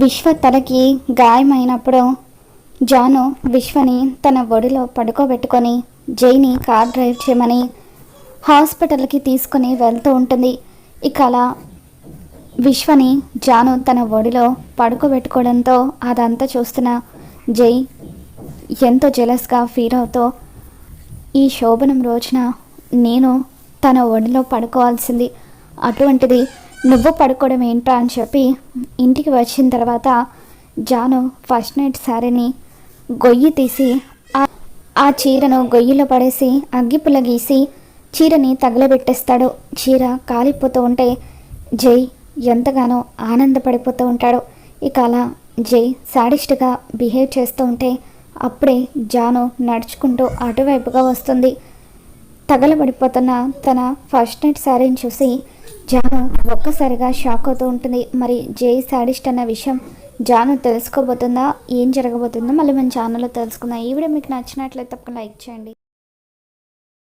విశ్వ తలకి గాయమైనప్పుడు జాను విశ్వని తన ఒడిలో పడుకోబెట్టుకొని జైని కార్ డ్రైవ్ చేయమని హాస్పిటల్కి తీసుకుని వెళ్తూ ఉంటుంది. ఇక అలా విశ్వని జాను తన ఒడిలో పడుకోబెట్టుకోవడంతో అదంతా చూస్తున్న జై ఎంతో జెలస్గా ఫీల్ అవుతూ ఈ శోభనం రోజున నేను తన ఒడిలో పడుకోవాల్సింది. అటువంటిది నువ్వు పడుకోవడం ఏంట్రా అని చెప్పి ఇంటికి వచ్చిన తర్వాత జాను ఫస్ట్ నైట్ శారీని గొయ్యి తీసి ఆ- ఆ చీరను గొయ్యిలో పడేసి అగ్గిపుల్ల గీసి చీరని తగలబెట్టేస్తాడు. చీర కాలిపోతూ ఉంటే జై ఎంతగానో ఆనందపడిపోతూ ఉంటాడు. ఇక అలా జై సాడిస్ట్గా బిహేవ్ చేస్తూ ఉంటే అప్పుడే జాను నడుచుకుంటూ అటువైపుగా వస్తుంది. తగలబడిపోతున్న తన ఫస్ట్ నైట్ శారీని చూసి జాను ఒక్కసారిగా షాక్ అవుతూ ఉంటుంది. మరి జై సాడిస్ట్ అన్న విషయం జాను తెలుసుకోబోతుందా? ఏం జరగబోతుందో మళ్ళీ మన ఛానల్లో తెలుసుకుందాం. ఈ వీడియో మీకు నచ్చినట్లయితే తప్పకుండా లైక్ చేయండి.